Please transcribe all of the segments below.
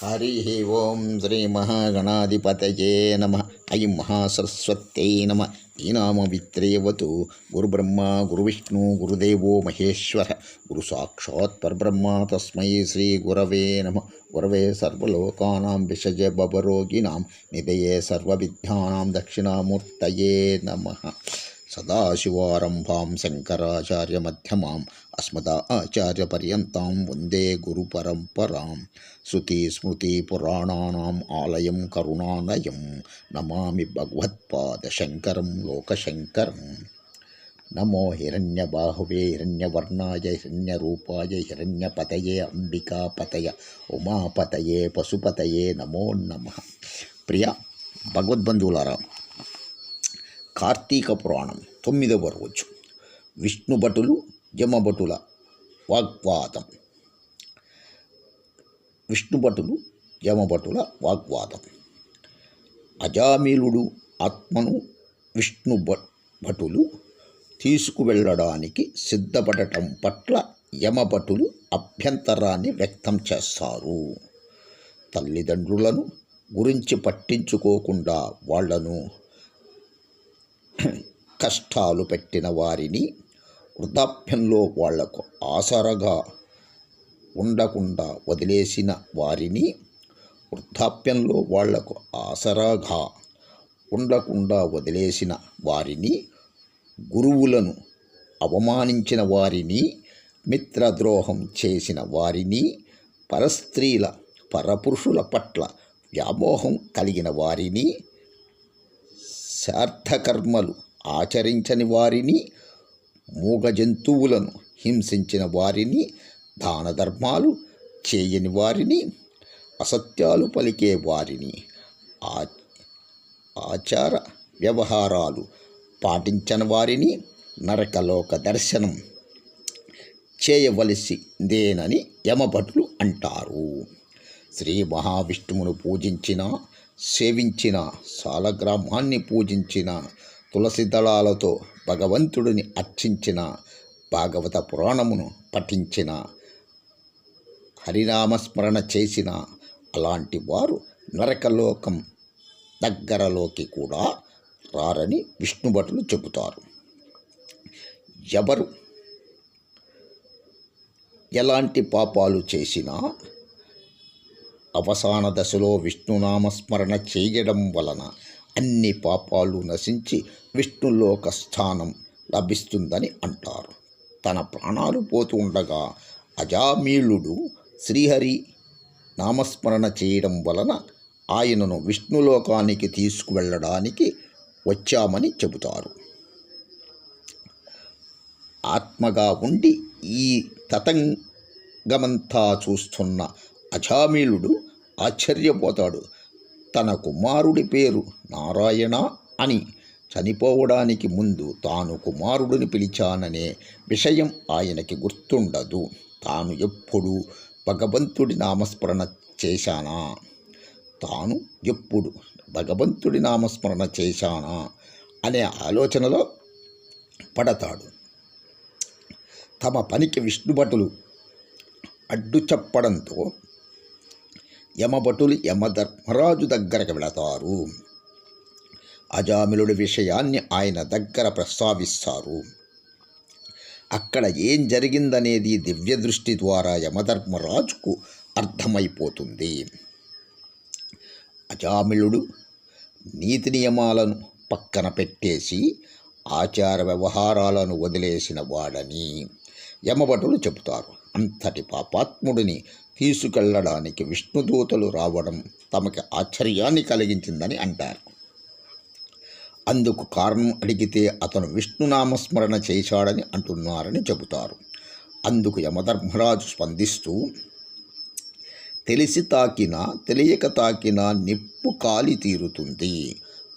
హరి ఓం శ్రీ మహాగణాధిపతయే నమ అయి మహాసరస్వత్యై నమ ఈ నామవిత్రేవతు గురుబ్రహ్మ గురువిష్ణు గురుదేవో మహేశ్వర గురు సాక్షాత్ పరబ్రహ్మ తస్మై శ్రీ గురవే నమ. గురవే సర్వలోకానాం విషజ బభరోగిణాం నిదయే సర్వవిద్యానాం దక్షిణామూర్తయే నమ. సదాశివారంభాం శంకరాచార్యమధ్యమాం అస్మదాచార్యపర్యంతాం వందే గురుపరంపరాం శృతిస్మృతిపురాణానాం ఆలయం కరుణానయం నమామి భగవత్పాదశంకరం లోకశంకరం నమో హిరణ్యబాహువే హిరణ్యవర్ణాయ హిరణ్యరూపాయ హిరణ్యపతయే అంబికాపతయ ఉమాపతయే పశుపతయే నమో నమ ప్రియ భగవద్బంధువులారా కార్తీక పురాణం తొమ్మిదవ రోజు. విష్ణుభటులు యమభటుల వాగ్వాదం. విష్ణుభటులు యమభటుల వాగ్వాదం. అజామిలుడు ఆత్మను విష్ణు భ- భటులు తీసుకువెళ్ళడానికి సిద్ధపడటం పట్ల యమభటులు అభ్యంతరాన్ని వ్యక్తం చేస్తారు. తల్లిదండ్రులను గురించి పట్టించుకోకుండా వాళ్ళను కష్టాలు పెట్టిన వారిని వృద్ధాప్యంలో వాళ్ళకు ఆసరగా ఉండకుండా వదిలేసిన వారిని వృద్ధాప్యంలో వాళ్ళకు ఆసరాగా ఉండకుండా వదిలేసిన వారిని గురువులను అవమానించిన వారిని మిత్రద్రోహం చేసిన వారిని పరస్త్రీల పరపురుషుల పట్ల వ్యామోహం కలిగిన వారిని శార్థకర్మలు ఆచరించని వారిని మూగ జంతువులను హింసించిన వారిని దాన ధర్మాలు చేయని వారిని అసత్యాలు పలికే వారిని ఆ ఆచార వ్యవహారాలు పాటించని వారిని నరకలోక దర్శనం చేయవలసిందేనని యమభటులు అంటారు. శ్రీ మహావిష్ణువును పూజించిన సేవించిన సాలగ్రామాన్ని పూజించిన తులసి దళాలతో భగవంతుడిని అర్చించిన భాగవత పురాణమును పఠించిన హరినామస్మరణ చేసిన అలాంటి వారు నరకలోకం దగ్గరలోకి కూడా రారని విష్ణుభటులు చెబుతారు. ఎవరు ఎలాంటి పాపాలు చేసినా అవసాన దశలో విష్ణునామస్మరణ చేయడం వలన అన్ని పాపాలు నశించి విష్ణులోక స్థానం లభిస్తుందని అంటారు. తన ప్రాణాలు పోతూ ఉండగా అజామీళుడు శ్రీహరి నామస్మరణ చేయడం వలన ఆయనను విష్ణులోకానికి తీసుకువెళ్ళడానికి వచ్చామని చెబుతారు. ఆత్మగా ఉండి ఈ తతంగమంతా చూస్తున్న అజామీలుడు ఆశ్చర్యపోతాడు. తన కుమారుడి పేరు నారాయణ అని. చనిపోవడానికి ముందు తాను కుమారుడిని పిలిచాననే విషయం ఆయనకి గుర్తుండదు. తాను ఎప్పుడు భగవంతుడి నామస్మరణ చేశానా? తాను ఎప్పుడు భగవంతుడి నామస్మరణ చేశానా? అనే ఆలోచనలో పడతాడు. తమ పనికి విష్ణుభటులు అడ్డు చెప్పడంతో యమభటులు యమధర్మరాజు దగ్గరకు వెళతారు. అజామిలుడి విషయాన్ని ఆయన దగ్గర ప్రస్తావిస్తారు. అక్కడ ఏం జరిగిందనేది దివ్య దృష్టి ద్వారా యమధర్మరాజుకు అర్థమైపోతుంది. అజామిలుడు నీతి నియమాలను పక్కన పెట్టేసి ఆచార వ్యవహారాలను వదిలేసిన వాడని యమభటులు చెబుతారు. అంతటి పాపాత్ముడిని తీసుకెళ్ళడానికి విష్ణుదూతలు రావడం తమకి ఆశ్చర్యాన్ని కలిగించిందని అంటారు. అందుకు కారణం అడిగితే అతను విష్ణునామస్మరణ చేశాడని అంటున్నారని చెబుతారు. అందుకు యమధర్మరాజు స్పందిస్తూ తెలిసి తాకినా తెలియక తాకినా నిప్పు కాలి తీరుతుంది.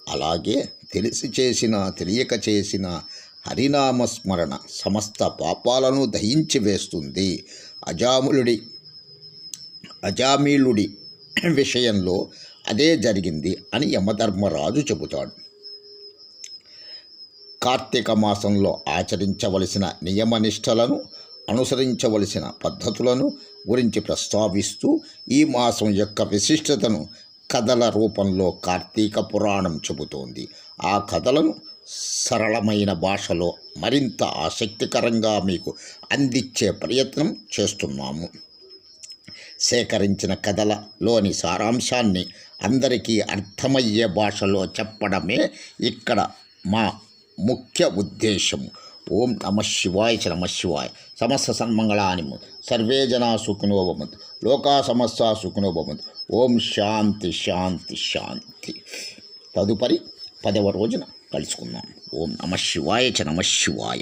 అలాగే తెలిసి చేసిన తెలియక చేసిన హరినామస్మరణ సమస్త పాపాలను దహించి వేస్తుంది. అజాములుడి అజామీలుడి విషయంలో అదే జరిగింది అని యమధర్మరాజు చెబుతాడు. కార్తీక మాసంలో ఆచరించవలసిన నియమనిష్టలను అనుసరించవలసిన పద్ధతులను గురించి ప్రస్తావిస్తూ ఈ మాసం యొక్క విశిష్టతను కథల రూపంలో కార్తీక పురాణం చెబుతోంది. ఆ కథలను సరళమైన భాషలో మరింత ఆసక్తికరంగా మీకు అందించే ప్రయత్నం చేస్తున్నాము. సేకరించిన కథలలోని సారాంశాన్ని అందరికీ అర్థమయ్యే భాషలో చెప్పడమే ఇక్కడ మా ముఖ్య ఉద్దేశం. ఓం నమ శివాయ చ నమ శివాయ. సమస్త సన్మంగళాని సర్వే జనా సుఖినో భవంతు. లోకా సమస్త సుఖినో భవంతు. ఓం శాంతి శాంతి శాంతి. తదుపరి పదవ రోజున కలుసుకుందాం. ఓం నమ శివాయ చ నమ శివాయ.